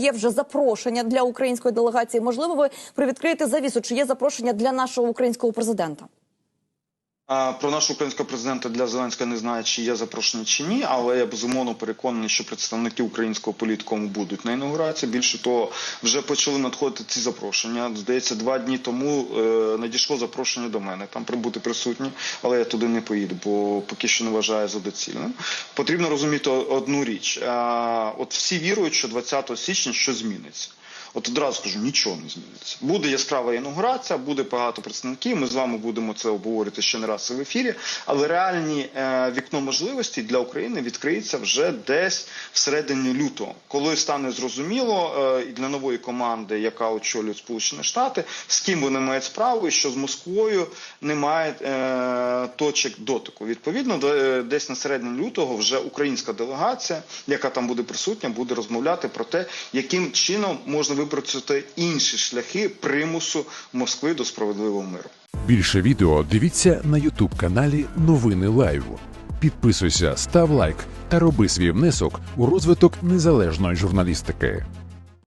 Є вже запрошення для української делегації. Можливо, ви привідкриєте завісу, чи є запрошення для нашого українського президента? Про нашого українського президента для Зеленського не знаю, чи є запрошення чи ні, але я безумовно переконаний, що представники українського політкому будуть на інаугурації. Більше того, вже почали надходити ці запрошення. Здається, два дні тому е, надійшло запрошення до мене там прибути присутні, але я туди не поїду, бо поки що не вважаю за доцільним. Потрібно розуміти одну річ: от всі вірують, що 20 січня що зміниться. От одразу скажу, нічого не зміниться. Буде яскрава інаугурація, буде багато представників. Ми з вами будемо це обговорити ще не раз в ефірі. Але реальні е, вікно можливостей для України відкриється вже десь всередині лютого, коли стане зрозуміло е, і для нової команди, яка очолює Сполучені Штати, з ким вони мають справу, і що з Москвою немає е, точок дотику. Відповідно, до- десь на середині лютого вже українська делегація, яка там буде присутня, буде розмовляти про те, яким чином можна випрацювати інші шляхи примусу Москви до справедливого миру. Більше відео дивіться на Ютуб каналі Новини Лайв. Підписуйся, став лайк та роби свій внесок у розвиток незалежної журналістики.